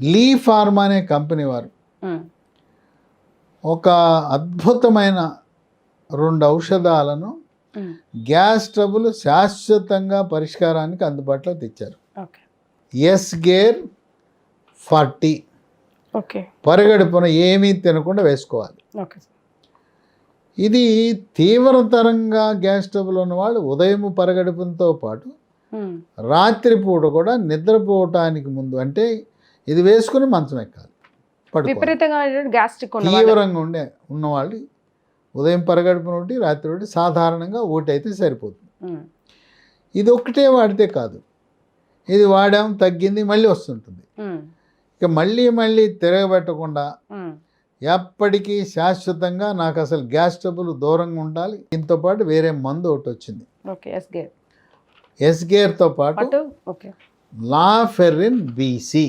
లీ pharma అనే company వారు. ఒక అద్భుతమైన రెండు ఔషధాలను గ్యాస్ ట్రబుల్ శాశ్వతంగా పరిష్కారానికి అందుబాటులో తెచ్చారు. S gear forty. పరిగడుపున ఏమీ తినకుండా వేసుకోవాలి. ఇది తీవ్రతరంగా గ్యాస్ ట్రబుల్ ఉన్నవాళ్ళు ఉదయం పరగడుపుతో పాటు రాత్రిపూట కూడా నిద్రపోవటానికి ముందు అంటే ఇది వేసుకుని మంచం ఎక్కాలి. విపరీతంగా గ్యాస్ట్రిక్ తీవ్రంగా ఉండే ఉన్నవాళ్ళు ఉదయం పరగడుపున ఒకటి రాత్రి ఒకటి సాధారణంగా ఒకటి అయితే సరిపోతుంది. ఇది ఒక్కటే వాడితే కాదు. ఇది వాడాం తగ్గింది మళ్ళీ వస్తుంటుంది. ఇక మళ్ళీ మళ్ళీ తిరగబెట్టకుండా ఎప్పటికీ శాశ్వతంగా నాకు అసలు గ్యాస్ ట్రబుల్ దూరంగా ఉండాలి. దీంతో పాటు వేరే మందు ఒకటి వచ్చింది. ఓకే ఎస్ గేర్ ఎస్ గేర్తో పాటు పాటు? ఓకే. లా ఫెర్రిన్ బీసీ